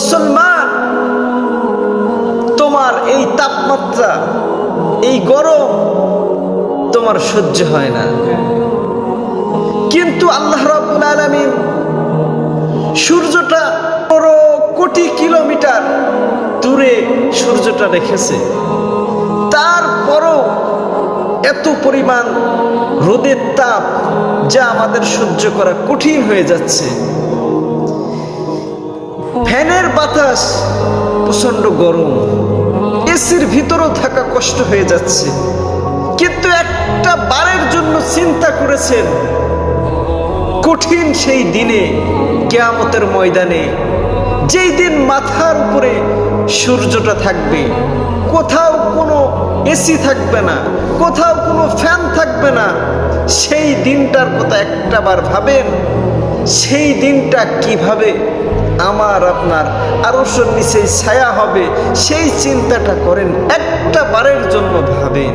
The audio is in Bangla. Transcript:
মুসলমান, তোমার এই তাপমাত্রা, এই গরম তোমার সহ্য হয় না। কিন্তু আল্লাহ রাব্বুল আলামিন সূর্যটা পনেরো কোটি কিলোমিটার দূরে সূর্যটা রেখেছে। তারপরও এত পরিমাণ রোদের তাপ যা আমাদের সহ্য করা কঠিন হয়ে যাচ্ছে। ফ্যানের বাতাস প্রচণ্ড গরম। এসির ভিতরও থাকা কষ্ট হয়ে যাচ্ছে। কিন্তু একটা বারের জন্য চিন্তা করেছেন, কঠিন সেই দিনে, কেয়ামতের ময়দানে, যেই দিন মাথার উপরে সূর্যটা থাকবে, কোথাও কোনো এসি থাকবে না, কোথাও কোনো ফ্যান থাকবে না, সেই দিনটার কথা একটাবার ভাবেন, সেই দিনটা কীভাবে আমার আপনার আরশের নিচে ছায়া হবে সেই চিন্তাটা করেন একটা বারের জন্য ভাবেন।